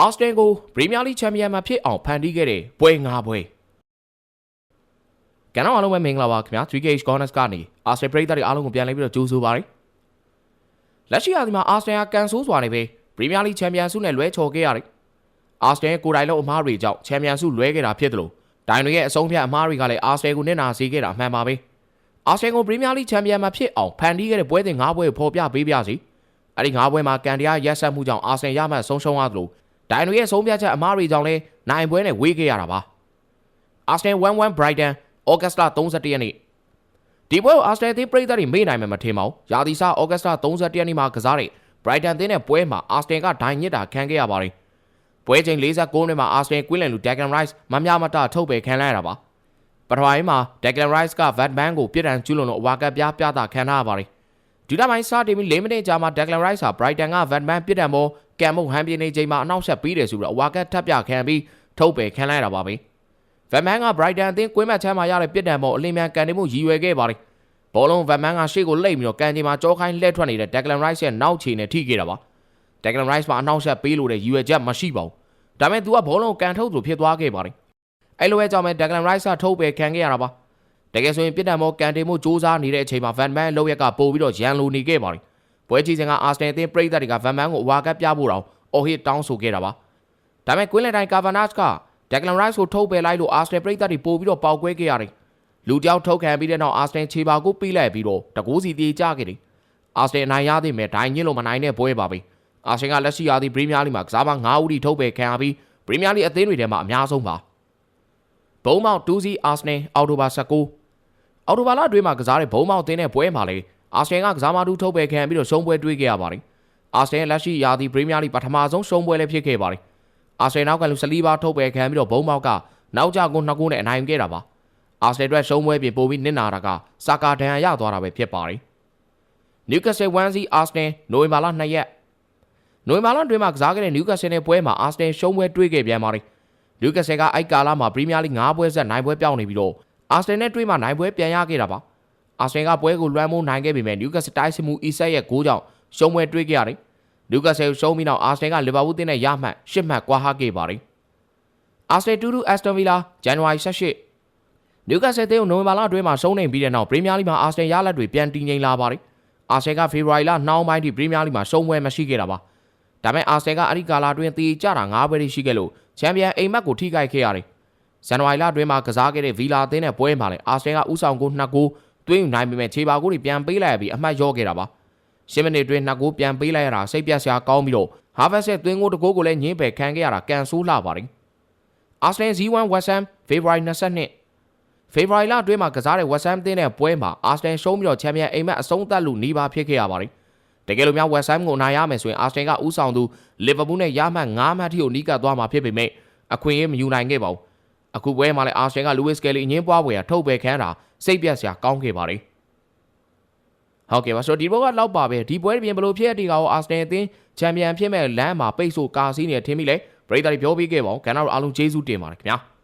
အာစတင်ကိုပရီးမီယာလိချန်ပီယံမှာဖြစ်အောင်ဖန်တီးခဲ့တဲ့ပွဲ၅ပွဲကျွန်တော်အားလုံးပဲမင်္ဂလာပါခင်ဗျာ 3KH Corners ကနေအာစတင်ပရိသတ်တွေအားလုံးကိုပြန်လည်ပြီးတော့ကြိုဆိုပါရစေလက်ရှိအချိန်မှာအာစတင်ကကန်ဆိုးစွာနေပဲပရီးမီယာလိချန်ပီယံဆုနဲ့လွဲချော်ခဲ့ရတယ်အာစတင်ကိုယ်တိုင်လုံးအမားတွေကြောင့်ချန်ပီယံဆုလွဲခဲ့တာဖြစ်တယ်လို့ဒိုင်တွေရဲ့အဆုံးဖြတ်အမားတွေကလည်းအာစတင်ကိုနစ်နာစေခဲ့တာအမှန်ပါပဲအာစတင်ကိုပရီးမီယာလိချန်ပီယံမှာဖြစ်အောင်ဖန်တီးခဲ့တဲ့ပွဲစဉ်၅ပွဲကိုဖော်ပြပေးပြစီအဲ့ဒီ၅ပွဲမှာကန်တရားရက်ဆက်မှုကြောင့်အာစတင်ရမှတ်ဆုံးရှုံးရသလို ဒိုင်တွေရဲ့ဆုံးဖြတ်ချက်အမားတွေကြောင့်လဲနိုင်ပွဲနဲ့ဝေးခဲ့ရတာပါအာစနယ်1-1 Brighton ဩဂတ်စ်လ31ရက်နေ့ဒီပွဲကိုအာစနယ်သင်းပရိသတ်တွေမေ့နိုင်မှာမထင်ပါဘူးရာသီစားဩဂတ်စ်လ31ရက်နေ့မှာကစားတဲ့ Brighton သင်းနဲ့ပွဲမှာအာစနယ်ကဒိုင်ညစ်တာခံခဲ့ရပါတယ်ပွဲချိန်49မိနစ်မှာအာစနယ်ကွင်းလန်လူ Declan Rice မမျှမတထုတ်ပယ်ခံလိုက်ရတာပါပထမပိုင်းမှာ Declan Rice က Vatman ကိုပြစ်ဒဏ်ကျူးလွန်လို့အဝါကပ်ပြားပြတာခံထားရပါတယ်ဒီတစ်ပိုင်းစတင်ပြီး၄မိနစ်ကြာမှာ Declan Rice ဟာ Brighton က Vatman ပြစ်ဒဏ်ပေါ် ကံမုတ်ဟန်ပြင်းနေချိန်မှာအနောက်ဆက်ပေးတယ်ဆိုတော့အဝါကတ်ထပ်ပြခံပြီးထုတ်ပယ်ခံလိုက်ရတာပါပဲ။ Vatman က Brighton အသင်းကွင်းမတ်ချမ်းမှာရတဲ့ပြစ်ဒဏ်ပေါ်အလင်းမြန်ကန်နေမှုရည်ရွယ်ခဲ့ပါတယ်။ဘောလုံး Vatman ကရှေ့ကိုလှိမ့်ပြီးတော့ကန်ချိန်မှာကြောခိုင်းလှည့်ထွက်နေတဲ့ Declan Rice ရဲ့နောက်ခြေနဲ့ထိခဲ့တာပါ။ Declan Rice မှာအနောက်ဆက်ပေးလို့တဲ့ရည်ရွယ်ချက်မရှိပါဘူး။ဒါပေမဲ့သူကဘောလုံးကန်ထုတ်သူဖြစ်သွားခဲ့ပါတယ်။အဲ့လိုပဲကြောင့်ပဲ Declan Rice ကထုတ်ပယ်ခံခဲ့ရတာပါ။တကယ်ဆိုရင်ပြစ်ဒဏ်ပေါ်ကန်တင်မှုစူးစမ်းနေတဲ့အချိန်မှာ Vatman ရဲ့လောက်ရက်ကပို့ပြီးတော့ရန်လိုနေခဲ့ပါတယ်။ ပွဲကြီးစဉ်ကအာစနယ်အသင်းပရိသတ်တွေက Vatman ကိုအဝါကတ်ပြဖို့တော့အော်ဟစ်တောင်းဆိုခဲ့တာပါ။ဒါပေမဲ့ကွင်းလန်တိုင်းကာဗာနတ်ကဒက်ဂလန်ရိုက်စ်ကိုထုတ်ပယ်လိုက်လို့အာစနယ်ပရိသတ်တွေပို့ပြီးတော့ပေါက်ကွဲခဲ့ရတယ်။လူတယောက်ထုတ်ခံပြီးတဲ့နောက်အာစနယ်ခြေပါကိုပေးလိုက်ပြီးတော့တကူးစီပြေးကြခဲ့တယ်။အာစနယ်နိုင်ရသည်မဲ့ဒိုင်းညစ်လို့မနိုင်တဲ့ပွဲပါပဲ။အာစနယ်ကလက်ရှိရာသီပရီးမီယာလိမှာကစားမ9ဦးထိထုတ်ပယ်ခံရပြီးပရီးမီယာလိအသင်းတွေထဲမှာအများဆုံးပါ။ဘုံမောက်2စီအာစနယ်အော်တိုဘာ19အော်တိုဘာလအတွင်းမှာကစားတဲ့ဘုံမောက်အသင်းနဲ့ပွဲမှာလေ အာစနယ်ကကစားမတူထုတ်ပယ်ခံပြီးတော့ရှုံးပွဲတွေးခဲ့ရပါတယ်။အာစနယ်လက်ရှိရာသီပရီးမီယာလိပထမဆုံးရှုံးပွဲလည်းဖြစ်ခဲ့ပါတယ်။အာစနယ်နောက်ကလူဆလီဘာထုတ်ပယ်ခံပြီးတော့ဘုံမောက်ကနောက်ကျကိုနှစ်ခုနဲ့အနိုင်ခဲ့တာပါ။အာစနယ်အတွက်ရှုံးပွဲပြင်ပို့ပြီးနစ်နာတာကစာကာဒန်ရသွားတာပဲဖြစ်ပါတယ်။ Newcastle 1-0အာစနယ်နိုဝင်ဘာလ2ရက်နိုဝင်ဘာလတွင်မှာကစားခဲ့တဲ့ Newcastle နဲ့ပွဲမှာအာစနယ်ရှုံးပွဲတွေးခဲ့ပြန်ပါတယ်။ Newcastle ကအိုက်ကာလာမှာပရီးမီယာလိ9ပွဲဆက်နိုင်ပွဲပြောင်းနေပြီးတော့အာစနယ်နဲ့တွေးမှာနိုင်ပွဲပြန်ရခဲ့တာပါ။ အာစနယ်ကပွဲကိုလွှမ်းမိုးနိုင်ခဲ့ပေမဲ့ Newcastle တိုက်စစ်မှုအီဆက်ရဲ့ဂိုးကြောင့်ရှုံးပွဲတွေးခဲ့ရတယ်။နျူကာဆယ်ရှုံးပြီးနောက်အာစနယ်ကလီဗာပူးတင်းနဲ့ရမှတ်၈မှတ်ကွာဟခဲ့ပါတယ်။အာစနယ်တူတူအက်စတွန်ဗီလာဇန်နဝါရီ18နျူကာဆယ်တင်းကိုနိုဝင်ဘာလအတွင်းမှာရှုံးနေပြီးတဲ့နောက်ပရီးမီယာလိမှာအာစနယ်ရလဒ်တွေပြန်တည်ငြိမ်လာပါတယ်။အာစနယ်ကဖေဖော်ဝါရီလနှောင်းပိုင်းထိပရီးမီယာလိမှာရှုံးပွဲမရှိခဲ့တာပါ။ဒါပေမဲ့အာစနယ်ကအဲ့ဒီကာလာအတွင်းတည်ကြတာ၅ပွဲရှိခဲ့လို့ချန်ပီယံအိမ်မက်ကိုထိခိုက်ခဲ့ရတယ်။ဇန်နဝါရီလအတွင်းမှာကစားခဲ့တဲ့ဗီလာအသင်းနဲ့ပွဲမှာလည်းအာစနယ်ကဥဆောင်ကို2ဂိုး သွင်းယူနိုင်ပေမဲ့ခြေပါကိုတွေပြန်ပေးလိုက်ရပြီးအမှတ်ရော့ခဲ့တာပါ။ရှင်းမိနစ်အတွင်းနှစ်ဂိုးပြန်ပေးလိုက်ရတာစိတ်ပြတ်စရာကောင်းပြီးတော့ဟာဗတ်ရဲ့သွင်းဂိုးတစ်ဂိုးကိုလည်းညင်းပယ်ခံခဲ့ရတာကန်ဆိုးလာပါတယ်။အာဆနယ် Z1 West Ham February 22 February လအတွင်းမှာကစားတဲ့ West Ham တင်းတဲ့ပွဲမှာအာဆနယ်ရှုံးပြီးတော့ချန်ပီယံအိမ်မက်အဆုံးသတ်လို့နေပါဖြစ်ခဲ့ရပါတယ်။တကယ်လို့များ West Ham ကိုနိုင်ရမယ်ဆိုရင်အာဆနယ်ကဥဆောင်သူလီဗာပူးနဲ့ရမှတ်9မှတ်ထိကိုနီးကပ်သွားမှာဖြစ်ပေမဲ့အခွင့်အရေးမယူနိုင်ခဲ့ပါဘူး။ အခုပွဲမှာလည်းအာဆနယ်ကလူးဝစ်ကယ်လီအငင်းပွားပွဲရထုတ်ပယ်ခံတာစိတ်ပြတ်စရာကောင်းခဲ့ပါတယ်။ဟုတ်ကဲ့ပါဆိုတော့ဒီဘောကလောက်ပါပဲဒီပွဲပြင်ဘလို့ဖြစ်တဲ့ကောင်အာစနယ်အသင်းချန်ပီယံဖြစ်မဲ့လမ်းမှာပိတ်ဆို့ကာစီးနေထင်မိလေပရိသတ်တွေပြောပြီးခဲ့ပါဦးကန်တော်အားလုံးကျေးဇူးတင်ပါတယ်ခင်ဗျာ။